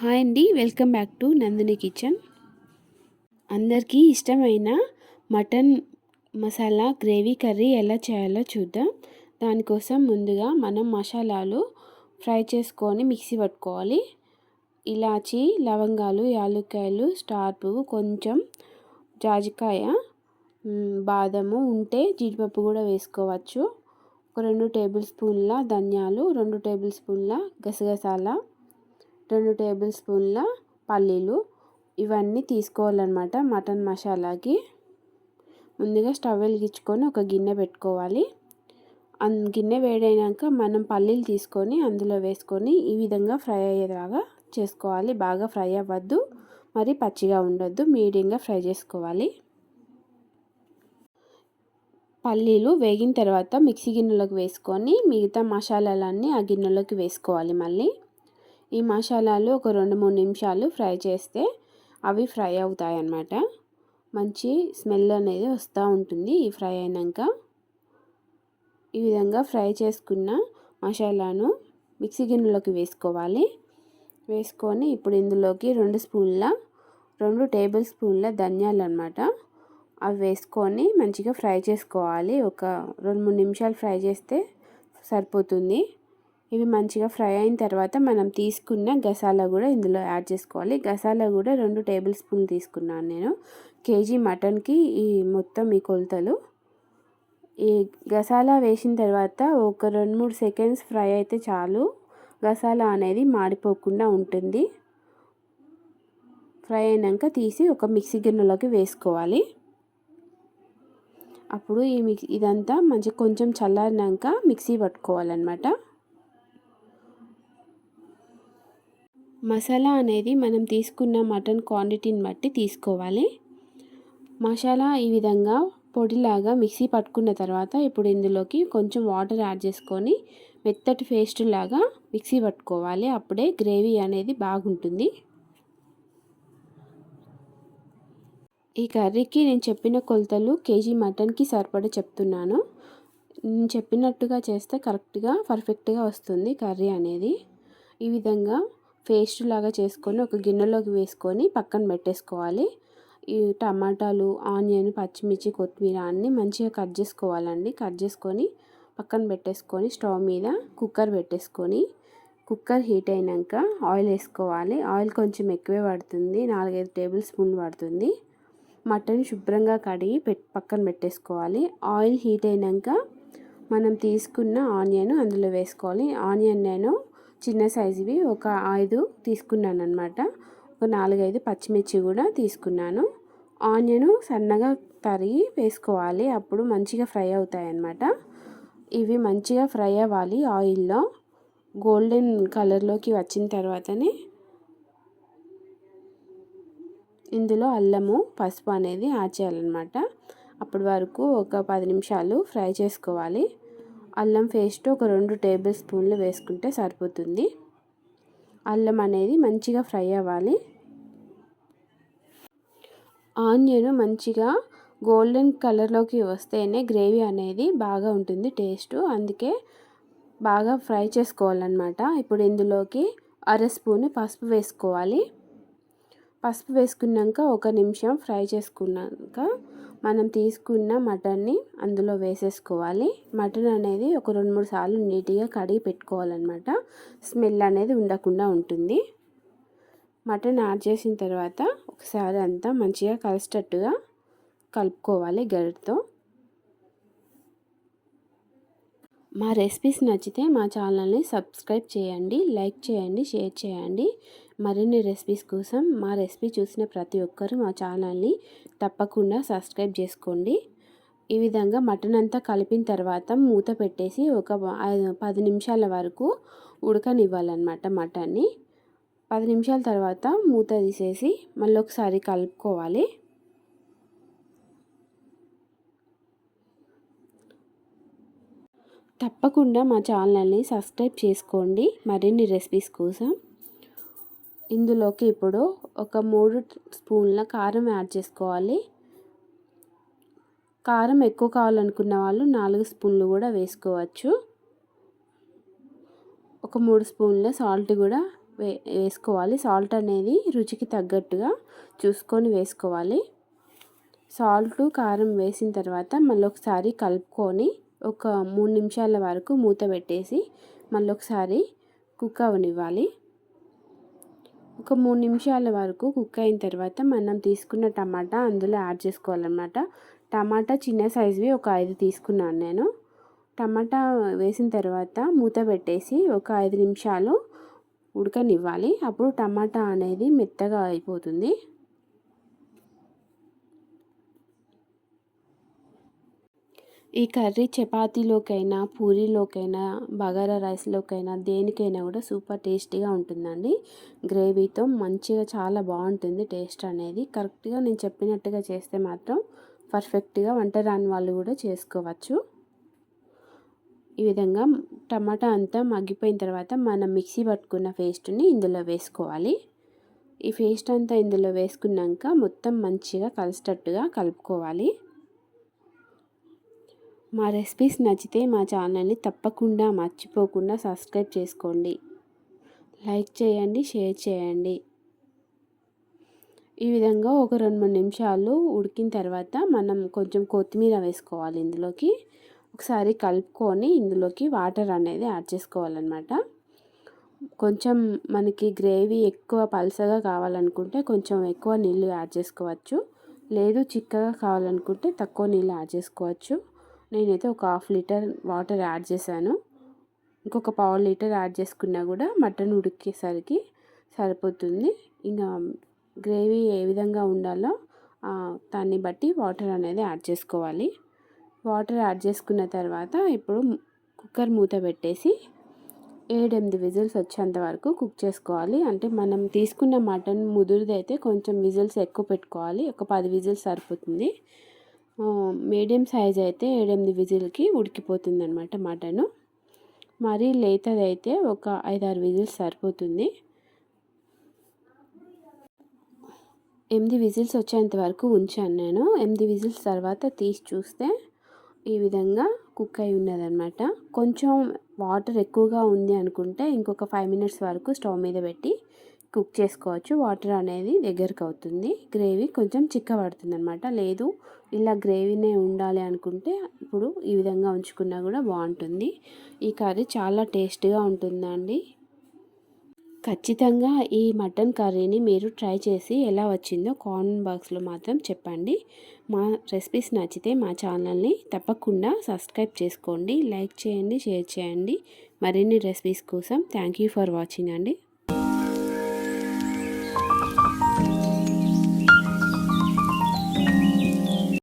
Hi అండి welcome back to Nandini kitchen. అందరికీ ఇష్టమైన మటన్ మసాలా గ్రేవీ కర్రీ ఎలా చేయాలో చూద్దాం. దానికోసం ముందుగా మనం మసాలాలు ఫ్రై చేసుకొని మిక్సీ పట్టుకోవాలి. ఇలాచి లవంగాలు యాలక్కాయలు స్టార్ పువ్వు కొంచెం జాజికాయ బాదము ఉంటే జీడిపప్పు కూడా వేసుకోవచ్చు. ఒక రెండు టేబుల్ స్పూన్ల ధనియాలు రెండు టేబుల్ స్పూన్ల గసగసాల రెండు టేబుల్ స్పూన్ల పల్లీలు ఇవన్నీ తీసుకోవాలన్నమాట మటన్ మసాలాకి. ముందుగా స్టవ్ వెలిగించుకొని ఒక గిన్నె పెట్టుకోవాలి. గిన్నె వేడైనాక మనం పల్లీలు తీసుకొని అందులో వేసుకొని ఈ విధంగా ఫ్రై అయ్యేలాగా చేసుకోవాలి. బాగా ఫ్రై అవ్వద్దు మరి పచ్చిగా ఉండొద్దు మీడియంగా ఫ్రై చేసుకోవాలి. పల్లీలు వేగిన తర్వాత మిక్సీ గిన్నెలోకి వేసుకొని మిగతా మసాలాలన్నీ ఆ గిన్నెలోకి వేసుకోవాలి మళ్ళీ. ఈ మసాలాలు ఒక రెండు మూడు నిమిషాలు ఫ్రై చేస్తే అవి ఫ్రై అవుతాయి అన్నమాట మంచి స్మెల్ అనేది వస్తూ ఉంటుంది ఈ ఫ్రై అయినాక. ఈ విధంగా ఫ్రై చేసుకున్న మసాలాను మిక్సీ గిన్నెలోకి వేసుకోవాలి. వేసుకొని ఇప్పుడు ఇందులోకి రెండు స్పూన్ల రెండు టేబుల్ స్పూన్ల ధనియాలు అనమాట అవి వేసుకొని మంచిగా ఫ్రై చేసుకోవాలి. ఒక రెండు మూడు నిమిషాలు ఫ్రై చేస్తే సరిపోతుంది. ఇవి మంచిగా ఫ్రై అయిన తర్వాత మనం తీసుకున్న గసాలా కూడా ఇందులో యాడ్ చేసుకోవాలి. గసాలా కూడా రెండు టేబుల్ స్పూన్లు తీసుకున్నాను నేను. కేజీ మటన్కి ఈ మొత్తం ఈ కొలతలు. ఈ గసాలా వేసిన తర్వాత ఒక రెండు మూడు సెకండ్స్ ఫ్రై అయితే చాలు. గసాలా అనేది మాడిపోకుండా ఉంటుంది. ఫ్రై అయినాక తీసి ఒక మిక్సీ గిన్నెలోకి వేసుకోవాలి. అప్పుడు ఈ మిక్ ఇదంతా మంచి కొంచెం చల్లారినాక మిక్సీ పట్టుకోవాలన్నమాట. మసాలా అనేది మనం తీసుకున్న మటన్ క్వాంటిటీని బట్టి తీసుకోవాలి. మసాలా ఈ విధంగా పొడిలాగా మిక్సీ పట్టుకున్న తర్వాత ఇప్పుడు ఇందులోకి కొంచెం వాటర్ యాడ్ చేసుకొని మెత్తటి పేస్ట్ లాగా మిక్సీ పట్టుకోవాలి. అప్పుడే గ్రేవీ అనేది బాగుంటుంది. ఈ కర్రీకి నేను చెప్పిన కొలతలు కేజీ మటన్కి సరిపడా చెప్తున్నాను. నేను చెప్పినట్టుగా చేస్తే కరెక్ట్గా పర్ఫెక్ట్గా వస్తుంది కర్రీ అనేది. ఈ విధంగా పేస్ట్ లాగా చేసుకొని ఒక గిన్నెలోకి వేసుకొని పక్కన పెట్టేసుకోవాలి. ఈ టమాటాలు ఆనియన్ పచ్చిమిర్చి కొత్తిమీర అన్నీ మంచిగా కట్ చేసుకోవాలండి. కట్ చేసుకొని పక్కన పెట్టేసుకొని స్టవ్ మీద కుక్కర్ పెట్టేసుకొని కుక్కర్ హీట్ అయినాక ఆయిల్ వేసుకోవాలి. ఆయిల్ కొంచెం ఎక్కువే పడుతుంది. నాలుగైదు టేబుల్ స్పూన్లు పడుతుంది. మటన్ శుభ్రంగా కడిగి పెట్ పక్కన పెట్టేసుకోవాలి. ఆయిల్ హీట్ అయినాక మనం తీసుకున్న ఆనియన్ అందులో వేసుకోవాలి. ఆనియన్ నేను చిన్న సైజువి ఒక ఐదు తీసుకున్నాను అనమాట ఒక నాలుగైదు పచ్చిమిర్చి కూడా తీసుకున్నాను. ఆనియన్ సన్నగా తరిగి వేసుకోవాలి. అప్పుడు మంచిగా ఫ్రై అవుతాయి అన్నమాట ఇవి మంచిగా ఫ్రై అవ్వాలి ఆయిల్లో. గోల్డెన్ కలర్లోకి వచ్చిన తర్వాతనే ఇందులో అల్లము పసుపు అనేది యాడ్ చేయాలన్నమాట. అప్పటి వరకు ఒక పది నిమిషాలు ఫ్రై చేసుకోవాలి. అల్లం పేస్ట్ ఒక రెండు టేబుల్ స్పూన్లు వేసుకుంటే సరిపోతుంది. అల్లం అనేది మంచిగా ఫ్రై అవ్వాలి. ఆనియన్ మంచిగా గోల్డెన్ కలర్లోకి వస్తేనే గ్రేవీ అనేది బాగా ఉంటుంది టేస్ట్. అందుకే బాగా ఫ్రై చేసుకోవాలన్నమాట. ఇప్పుడు ఇందులోకి అర స్పూన్ పసుపు వేసుకోవాలి. పసుపు వేసుకున్నాక ఒక నిమిషం ఫ్రై చేసుకున్నాక మనం తీసుకున్న మటన్ని అందులో వేసేసుకోవాలి. మటన్ అనేది ఒక రెండు మూడు సార్లు నీట్గా కడిగి పెట్టుకోవాలన్నమాట. స్మెల్ అనేది ఉండకుండా ఉంటుంది. మటన్ యాడ్ చేసిన తర్వాత ఒకసారి అంతా మంచిగా కలిసేటట్టుగా కలుపుకోవాలి గరిటతో. మా రెసిపీస్ నచ్చితే మా ఛానల్ని సబ్స్క్రైబ్ చేయండి లైక్ చేయండి షేర్ చేయండి. మరిన్ని రెసిపీస్ కోసం మా రెసిపీ చూసిన ప్రతి ఒక్కరు మా ఛానల్ని తప్పకుండా సబ్స్క్రైబ్ చేసుకోండి. ఈ విధంగా మటన్ అంతా కలిపిన తర్వాత మూత పెట్టేసి ఒక పది నిమిషాల వరకు ఉడకనివ్వాలన్నమాట మటన్ని. పది నిమిషాల తర్వాత మూత తీసేసి మళ్ళీ ఒకసారి కలుపుకోవాలి. తప్పకుండా మా ఛానల్ని సబ్స్క్రైబ్ చేసుకోండి. మరిన్ని రెసిపీస్ కోసం ఇందులోకి ఇప్పుడు ఒక మూడు స్పూన్ల కారం యాడ్ చేసుకోవాలి. కారం ఎక్కువ కావాలనుకున్న వాళ్ళు నాలుగు స్పూన్లు కూడా వేసుకోవచ్చు. ఒక మూడు స్పూన్ల సాల్ట్ కూడా వే వేసుకోవాలి. సాల్ట్ అనేది రుచికి తగ్గట్టుగా చూసుకొని వేసుకోవాలి. సాల్ట్ కారం వేసిన తర్వాత మళ్ళీ ఒకసారి కలుపుకొని ఒక మూడు నిమిషాల వరకు మూత పెట్టేసి మళ్ళీ ఒకసారి కుక్ అవనివ్వాలి. ఒక మూడు నిమిషాల వరకు కుక్ అయిన తర్వాత మనం తీసుకున్న టమాటా అందులో యాడ్ చేసుకోవాలన్నమాట. టమాటా చిన్న సైజువి ఒక ఐదు తీసుకున్నాను నేను. టమాటా వేసిన తర్వాత మూత పెట్టేసి ఒక ఐదు నిమిషాలు ఉడకనివ్వాలి. అప్పుడు టమాటా అనేది మెత్తగా అయిపోతుంది. ఈ కర్రీ చపాతీలోకైనా పూరీలోకైనా బగారా రైస్లోకైనా దేనికైనా కూడా సూపర్ టేస్టీగా ఉంటుందండి. గ్రేవీతో మంచిగా చాలా బాగుంటుంది టేస్ట్ అనేది. కరెక్ట్గా నేను చెప్పినట్టుగా చేస్తే మాత్రం పర్ఫెక్ట్గా వంట రాని వాళ్ళు కూడా చేసుకోవచ్చు. ఈ విధంగా టమాటా అంతా మగ్గిపోయిన తర్వాత మనం మిక్సీ పట్టుకున్న పేస్ట్ని ఇందులో వేసుకోవాలి. ఈ పేస్ట్ అంతా ఇందులో వేసుకున్నాక మొత్తం మంచిగా కలిసేటట్టుగా కలుపుకోవాలి. మా రెసిపీస్ నచ్చితే మా ఛానల్ని తప్పకుండా మర్చిపోకుండా సబ్స్క్రైబ్ చేసుకోండి. లైక్ చేయండి షేర్ చేయండి. ఈ విధంగా ఒక రెండు మూడు నిమిషాలు ఉడికిన తర్వాత మనం కొంచెం కొత్తిమీర వేసుకోవాలి ఇందులోకి. ఒకసారి కలుపుకొని ఇందులోకి వాటర్ అనేది యాడ్ చేసుకోవాలన్నమాట. కొంచెం మనకి గ్రేవీ ఎక్కువ పలసగా కావాలనుకుంటే కొంచెం ఎక్కువ నీళ్ళు యాడ్ చేసుకోవచ్చు. లేదు చిక్కగా కావాలనుకుంటే తక్కువ నీళ్ళు యాడ్ చేసుకోవచ్చు. నేనైతే ఒక హాఫ్ లీటర్ వాటర్ యాడ్ చేశాను. ఇంకొక పావు లీటర్ యాడ్ చేసుకున్నా కూడా మటన్ ఉడికేసరికి సరిపోతుంది. ఇంకా గ్రేవీ ఏ విధంగా ఉండాలో దాన్ని బట్టి వాటర్ అనేది యాడ్ చేసుకోవాలి. వాటర్ యాడ్ చేసుకున్న తర్వాత ఇప్పుడు కుక్కర్ మూత పెట్టేసి ఏడెనిమిది విజిల్స్ వచ్చేంత వరకు కుక్ చేసుకోవాలి. అంటే మనం తీసుకున్న మటన్ ముదురుదైతే కొంచెం విజిల్స్ ఎక్కువ పెట్టుకోవాలి. ఒక పది విజిల్స్ సరిపోతుంది. మీడియం సైజ్ అయితే ఏడెనిమిది విజిల్కి ఉడికిపోతుంది అనమాట మటను. మరీ లేతది అయితే ఒక ఐదారు విజిల్స్ సరిపోతుంది. ఎనిమిది విజిల్స్ వచ్చేంత వరకు ఉంచాను నేను. ఎనిమిది విజిల్స్ తర్వాత తీసి చూస్తే ఈ విధంగా కుక్ అయి ఉన్నదనమాట కొంచెం వాటర్ ఎక్కువగా ఉంది అనుకుంటే ఇంకొక ఫైవ్ మినిట్స్ వరకు స్టవ్ మీద పెట్టి కుక్ చేసుకోవచ్చు. వాటర్ అనేది దగ్గరకు అవుతుంది. గ్రేవీ కొంచెం చిక్కబడుతుంది అనమాట లేదు ఇలా గ్రేవీనే ఉండాలి అనుకుంటే ఇప్పుడు ఈ విధంగా ఉంచుకున్నా కూడా బాగుంటుంది. ఈ కర్రీ చాలా టేస్ట్గా ఉంటుందండి. ఖచ్చితంగా ఈ మటన్ కర్రీని మీరు ట్రై చేసి ఎలా వచ్చిందో కామెంట్ బాక్స్లో మాత్రం చెప్పండి. మా రెసిపీస్ నచ్చితే మా ఛానల్ని తప్పకుండా సబ్స్క్రైబ్ చేసుకోండి. లైక్ చేయండి షేర్ చేయండి. మరిన్ని రెసిపీస్ కోసం థ్యాంక్ యూ ఫర్ వాచింగ్ అండి.